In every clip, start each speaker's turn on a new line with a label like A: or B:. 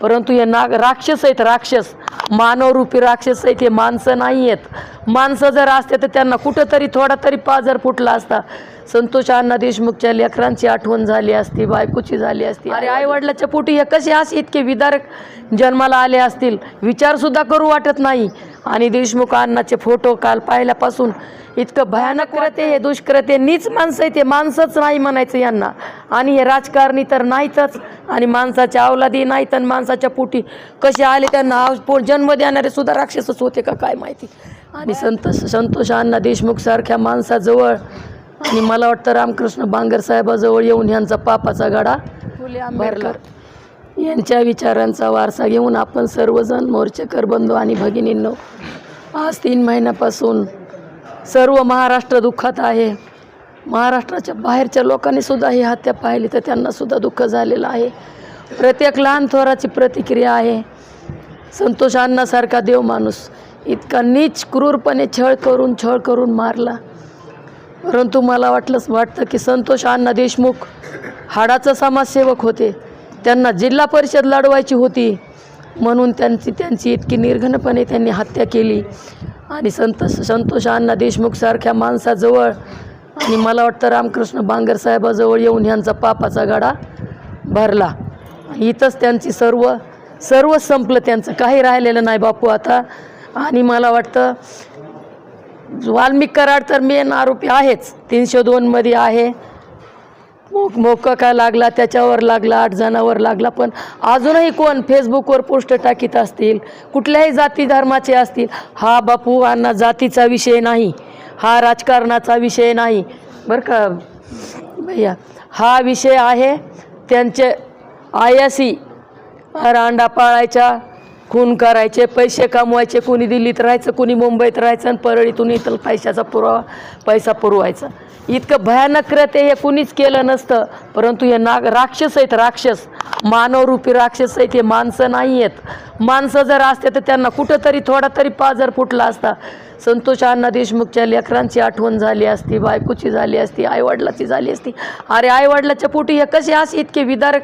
A: परंतु हे नाग राक्षस आहेत राक्षस. मानवरूपी राक्षस आहेत हे माणसं नाही आहेत. माणसं जर असते तर त्यांना कुठंतरी थोडा तरी पाजर फुटला असता. संतोष अण्णा देशमुखच्या लेकरांची आठवण झाली असती बायकोची झाली असती. अरे आईवडिलाच्या पोटी हे कसे असे इतके विदारक जन्माला आले असतील? विचारसुद्धा करू वाटत नाही. आणि देशमुख अण्णाचे फोटो काल पाहिल्यापासून इतकं भयानक कृत्य हे दुष्कृत्य नीच माणसं आहे ते माणसंच नाही म्हणायचं यांना. आणि हे राजकारणी तर नाहीतच आणि माणसाच्या अवलादी नाहीत आणि माणसाच्या पोटी कसे आले त्यांना जन्म देणारे सुद्धा राक्षसच होते का काय माहिती. आणि संतोष संतोष अण्णा देशमुख सारख्या माणसाजवळ आणि मला वाटतं रामकृष्ण बांगर साहेबाजवळ येऊन यांचा पापाचा गाडा भरला. यांच्या विचारांचा वारसा घेऊन आपण सर्वजण मोर्चेकर बंधू आणि भगिनींनो आज तीन महिन्यापासून सर्व महाराष्ट्र दुःखात आहे. महाराष्ट्राच्या बाहेरच्या लोकांनी सुद्धा ही हत्या पाहिली तर त्यांना सुद्धा दुःख झालेलं आहे. प्रत्येक लहान थोराची प्रतिक्रिया आहे. संतोष अण्णासारखा देव माणूस इतका नीच क्रूरपणे छळ करून छळ करून मारला. परंतु मला वाटलंच वाटतं की संतोष अण्णा देशमुख हाडाचा समाजसेवक होते. त्यांना जिल्हा परिषद लढवायची होती. म्हणून त्यांची त्यांची इतकी निर्घनपणे त्यांनी हत्या केली. आणि संत संतोष अण्णा देशमुखसारख्या माणसाजवळ आणि मला वाटतं रामकृष्ण बांगर साहेबाजवळ येऊन ह्यांचा पापाचा गाडा भरला. इथंच त्यांची सर्व सर्व संपलं. त्यांचं काही राहिलेलं नाही बापू आता. आणि मला वाटतं वाल्मिक कराड तर मेन आरोपी आहेच. तीनशे दोनमध्ये आहे. मोक मोका लागला त्याच्यावर लागला आठ जणांवर लागला पण अजूनही कोण फेसबुकवर पोस्ट टाकीत असतील कुठल्याही जाती धर्माचे असतील हा बापू अण्णा जातीचा विषय नाही हा राजकारणाचा विषय नाही बरं का? भैया हा विषय आहे त्यांचे आयासी रांडा पाळायच्या खून करायचे पैसे कमवायचे कोणी दिल्लीत राहायचं कोणी मुंबईत राहायचं आणि परळीतून इथं पैशाचा पुरावा पैसा पुरवायचा. इतकं भयानक ते हे कुणीच केलं नसतं. परंतु हे नाग राक्षस आहेत राक्षस. मानवरूपी राक्षस आहेत हे माणसं नाही आहेत. माणसं जर असते तर त्यांना कुठंतरी थोडा तरी पाजर फुटला असता. संतोष अण्णा देशमुखच्या लेकरांची आठवण झाली असती बायकोची झाली असती आईवडिलाची झाली असती. अरे आईवडिलाच्या पोटी हे कसे असे इतके विदारक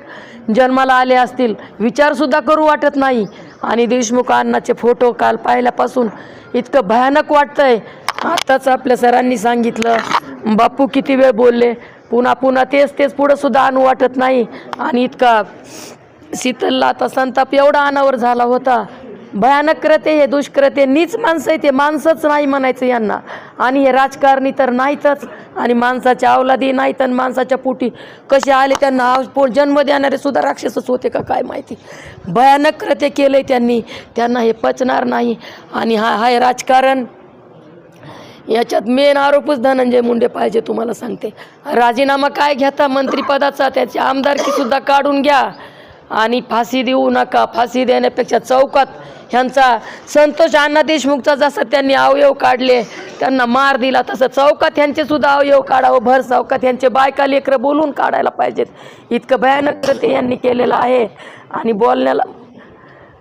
A: जन्माला आले असतील? विचारसुद्धा करू वाटत नाही. आणि देशमुख अण्णाचे फोटो काल पाहिल्यापासून इतकं भयानक वाटतंय. आत्ताच आपल्या सरांनी सांगितलं बापू किती वेळ बोलले पुन्हा पुन्हा तेच तेच पुढं सुद्धा आणू वाटत नाही. आणि इतका शीतलला आता संताप एवढा अनावर झाला होता. भयानक कृत्य हे दुष्कृते नीच माणसं आहे ते माणसंच नाही म्हणायचं यांना. आणि हे राजकारणी तर नाहीतच. आणि माणसाच्या अवलादी नाहीत आणि माणसाच्या पोटी कसे आले त्यांना पोट जन्म देणारे सुद्धा राक्षसच होते का काय माहिती? भयानक कृत्य केलं त्यांनी. त्यांना हे पचणार नाही. आणि हा हा राजकारण याच्यात मेन आरोपच धनंजय मुंडे पाहिजे तुम्हाला सांगते. राजीनामा काय घेता मंत्रिपदाचा त्याची आमदारकीसुद्धा काढून घ्या. आणि फाशी देऊ नका. फाशी देण्यापेक्षा चौकात ह्यांचा संतोष अण्णा देशमुखचा जसं त्यांनी अवयव काढले त्यांना मार दिला तसं चौकात ह्यांचे सुद्धा अवयव काढावं. भर चौकात ह्यांचे बायका लेकरं बोलून काढायला पाहिजेत. इतकं भयानक ते यांनी केलेलं आहे. आणि बोलण्याला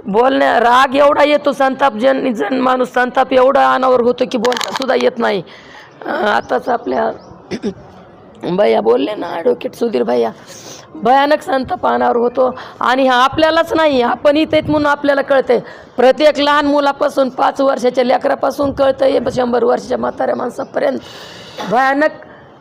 A: बोलण्या राग एवढा येतो संताप जन जन माणूस संताप एवढा अनावर होतो की बोलता सुद्धा येत नाही. आताच आपल्या भैया बोलले ना ॲडव्होकेट सुधीर भैया. भयानक संतापानावर होतो. आणि हा आपल्यालाच नाही आपण इथे म्हणून आपल्याला कळतंय. प्रत्येक लहान मुलापासून पाच वर्षाच्या लेकरापासून कळतं हे शंभर वर्षाच्या म्हाताऱ्या माणसापर्यंत. भयानक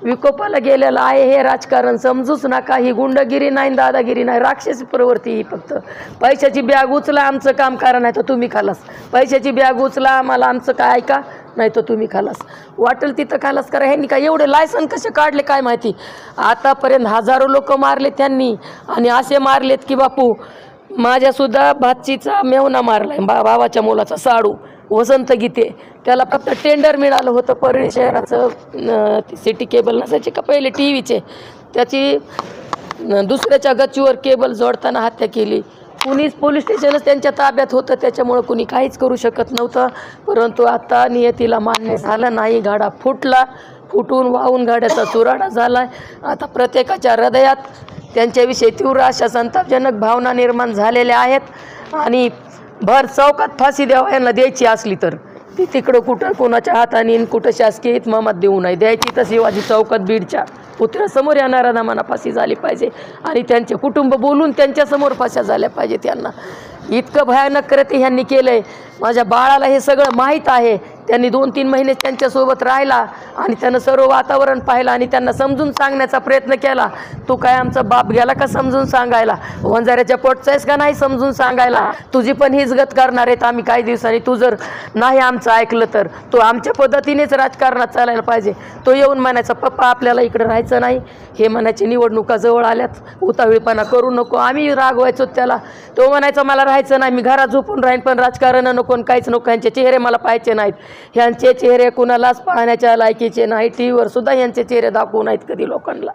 A: विकोपाला गेलेलं आहे हे राजकारण. समजूच नका ही गुंडगिरी नाही दादागिरी नाही राक्षसी प्रवृत्ती ही फक्त. पैशाची बॅग उचला आमचं काम कारण आहे तर तुम्ही खालास. पैशाची बॅग उचला आम्हाला आमचं काय ऐका? नाही तर तुम्ही खालास. वाटेल तिथं खालास करा. ह्यांनी काय एवढे लायसन कसे काढले काय माहिती? आतापर्यंत हजारो लोक मारले त्यांनी आणि असे मारलेत की बापू माझ्यासुद्धा भाचीचा मेवना आहे बा भावाच्या मुलाचा साडू. वसंत गीते. त्याला फक्त टेंडर मिळालं होतं परळी शहराचं सिटी केबल नसायचे का पहिले टी व्हीचे त्याची दुसऱ्याच्या गच्चीवर केबल जोडताना हत्या केली. कुणीच पोलीस स्टेशनच त्यांच्या ताब्यात होतं त्याच्यामुळं कुणी काहीच करू शकत नव्हतं. परंतु आता नियतीला मान्य झालं नाही गाडा फुटला फुटून वाहून गाड्याचा चुराडा झाला आहे आता प्रत्येकाच्या हृदयात त्यांच्याविषयी तीव्र अशा संतापजनक भावना निर्माण झालेल्या आहेत. आणि भर चौकात फाशी द्यावा यांना द्यायची असली तर ती तिकडं कुठं कोणाच्या हाताने कुठं शासकीय इतमामात देऊ नये. द्यायची तर शिवाजी चौकात बीडच्या. पुत्रासमोर येणाऱ्या नामांना फाशी झाली पाहिजे. आणि त्यांचे कुटुंब बोलून त्यांच्यासमोर फाशा झाल्या पाहिजे त्यांना इतकं भयानक करते ह्यांनी केलं आहे माझ्या बाळाला हे सगळं माहीत आहे. त्यांनी दोन तीन महिने त्यांच्यासोबत राहिला आणि त्यानं सर्व वातावरण पाहिलं आणि त्यांना समजून सांगण्याचा प्रयत्न केला. तू काय आमचा बाप गेला का समजून सांगायला? वंजाऱ्याच्या पोटचा आहेस का नाही समजून सांगायला? तुझी पण हीच गत करणार आहेत आम्ही काही दिवसांनी. तू जर नाही आमचं ऐकलं तर? तो आमच्या पद्धतीनेच राजकारणात चालायला पाहिजे. तो येऊन म्हणायचा पप्पा आपल्याला इकडं राहायचं नाही. हे म्हणायची निवडणुका जवळ आल्यात. उतावीळपणा करू नको. आम्ही रागवायचो त्याला. तो म्हणायचा मला राहायचं नाही. मी घरात झोपून राहीन पण राजकारण नको आणि काहीच नको. यांचे चेहरे मला पाहायचे नाहीत. ह्यांचे चेहरे कुणालाच पाहण्याच्या लायकीचे नाही. टी व्हीवर सुद्धा यांचे चेहरे दाखवू नाहीत कधी लोकांना.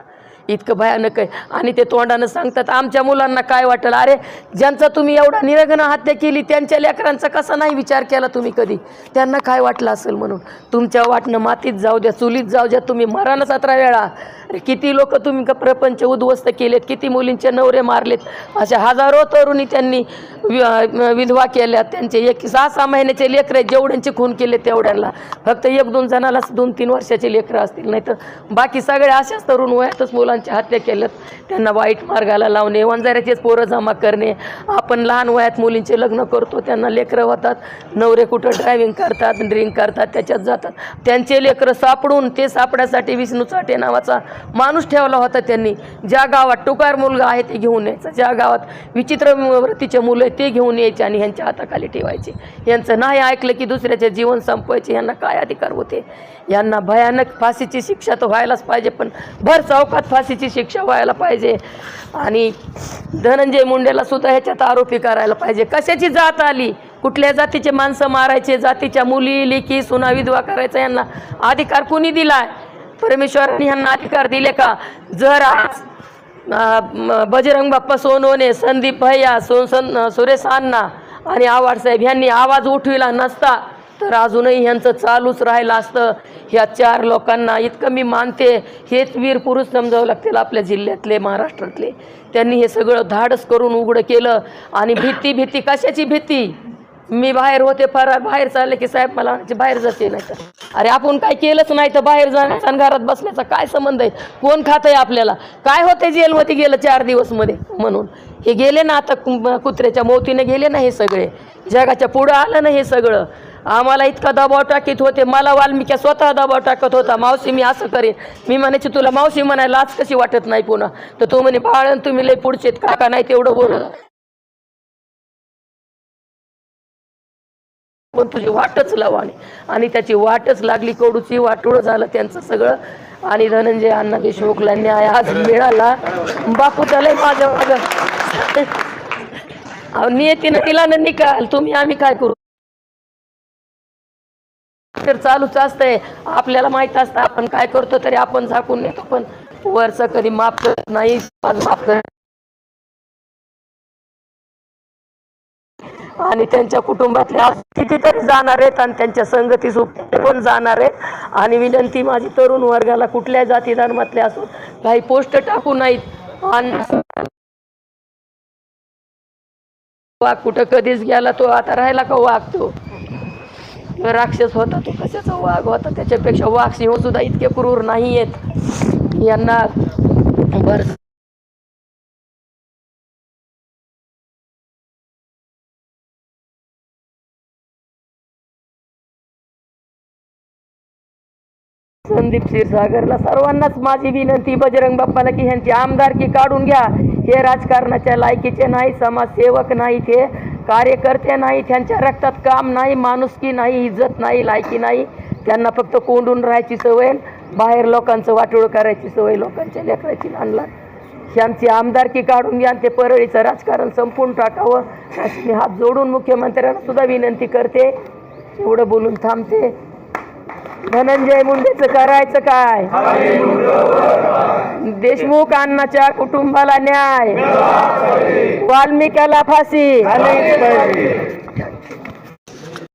A: इतकं भयानक आहे. आणि ते तोंडानं सांगतात आमच्या मुलांना काय वाटलं? अरे ज्यांचा तुम्ही एवढा निरगण हत्या केली त्यांच्या लेकरांचा कसा नाही विचार केला तुम्ही कधी? त्यांना काय वाटलं असेल म्हणून? तुमच्या वाटणं मातीत जाऊ द्या चुलीत जाऊ द्या तुम्ही मरा ना सतरा वेळा. किती लोक तुम्ही का प्रपंच उद्ध्वस्त केलेत किती मुलींचे नवरे मारलेत. अशा हजारो तरुणी त्यांनी वि- विधवा केल्या त्यांचे एक सहा सहा महिन्याचे लेकरं आहेत, जेवढ्यांचे खून केले तेवढ्यांना. फक्त एक दोन जणालाच दोन तीन वर्षाचे लेकरं असतील नाही तर बाकी सगळे अशाच तरुण वयातच मुलांच्या हत्या केल्यात. त्यांना वाईट मार्गाला लावणे वंजाऱ्याचेच पोरं जमा करणे. आपण लहान वयात मुलींचे लग्न करतो त्यांना लेकरं होतात. नवरे कुठं ड्रायव्हिंग करतात ड्रिंक करतात त्याच्यात जातात. त्यांचे लेकरं सापडून ते सापडण्यासाठी विष्णू चाटे नावाचा माणूस ठेवला होता त्यांनी. ज्या गावात टुकार मुलगा आहे ते घेऊन यायचं. ज्या गावात विचित्र वृत्तीचे मुलं आहे ते घेऊन यायचे आणि ह्यांच्या हाताखाली ठेवायचे. यांचं नाही ऐकलं की दुसऱ्याचे जीवन संपवायचे. यांना काय अधिकार होते? यांना भयानक फाशीची शिक्षा तर व्हायलाच पाहिजे पण भर चौकात फाशीची शिक्षा व्हायला पाहिजे. आणि धनंजय मुंडेला सुद्धा ह्याच्यात आरोपी करायला पाहिजे. कशाची जात आली? कुठल्या जातीचे माणसं मारायचे? जातीच्या मुली लेखी सुना विधवा करायचा यांना अधिकार कुणी आहे परमेश्वरांनी यांना अधिकार दिले का? जर आज बजरंग बाप्पा सोनवणे संदीप भैया सोन सन सुरेश अण्णा आणि आवाडसाहेब यांनी आवाज उठविला नसता तर अजूनही ह्यांचं चालूच राहिलं असतं. ह्या चार लोकांना इतकं मी मानते हेच वीर पुरुष समजावं लागतील आपल्या जिल्ह्यातले महाराष्ट्रातले. त्यांनी हे सगळं धाडस करून उघडं केलं आणि भीती भीती कशाची भीती? मी बाहेर होते फरार बाहेर चालले की साहेब मला म्हणायचे, बाहेर जाते नाही तर. अरे आपण काय केलंच नाही तर बाहेर जाण्याचा आणि घरात बसण्याचा काय संबंध आहे? कोण खातंय आपल्याला? काय होतंय जेलमध्ये गेलं चार दिवसमध्ये म्हणून? हे गेले ना आता कु- कुत्र्याच्या मोतीने गेले ना हे सगळे? जगाच्या पुढं आलं ना हे सगळं? आम्हाला इतका दबाव टाकीत होते मला वाल्मिक्या स्वतः दबाव टाकत होता मावशी मी असं करेन. मी म्हणायची तुला मावशी म्हणायला आज कशी वाटत नाही पुन्हा? तर तो म्हणे बाळण तुम्ही लय पुढचे काका नाही तेवढं बोलत. पण तुझी वाटच लावाने आणि त्याची वाटच लागली कडूची वाटोळ झालं त्यांचं सगळं. आणि धनंजय अण्णा देशमुखला न्याय आज मिळाला. बापू त्याला माझ्या मागं. नियतीनं तिला न निकाल. तुम्ही आम्ही काय करू? तर चालूच असतंय. आपल्याला माहीत असतं आपण काय करतो तरी आपण झाकून नेतो. पण वरचं कधी माफ करत नाही माफ करत आणि त्यांच्या कुटुंबातले कितीतरी जाणार आहेत आणि त्यांच्या संगती सुद्धा पण जाणार आहेत. आणि विनंती माझी तरुण वर्गाला कुठल्या जाती धर्मातल्या असून काही पोस्ट टाकू नाहीत. आणि वाघ कुठं कधीच गेला तो आता राहिला का वाघ तो? राक्षस होता तो कशाचा वाघ होता? त्याच्यापेक्षा वाघ सिंह सुद्धा इतके क्रूर नाही आहेत यांना बर संदीप क्षीरसागरला सर्वांनाच माझी विनंती. बजरंग बाप्पाला की ह्यांची आमदारकी काढून घ्या. हे राजकारणाच्या लायकीचे नाही समाजसेवक नाही ते कार्यकर्ते नाही त्यांच्या रक्तात काम नाही माणुसकी नाही इज्जत नाही लायकी नाही. त्यांना फक्त कोंडून राहायची सवय बाहेर लोकांचं वाटोळ करायची सवय लोकांच्या लेकराची आणला ह्यांची आमदारकी काढून घ्या आणि ते परळीचं राजकारण संपून टाकावं. अशी मी हात जोडून मुख्यमंत्र्यांना सुद्धा विनंती करते. एवढं बोलून थांबते. धनंजय मुंडेचं करायचं काय? देशमुख अण्णाच्या कुटुंबाला न्याय. वाल्मिकाला फाशी.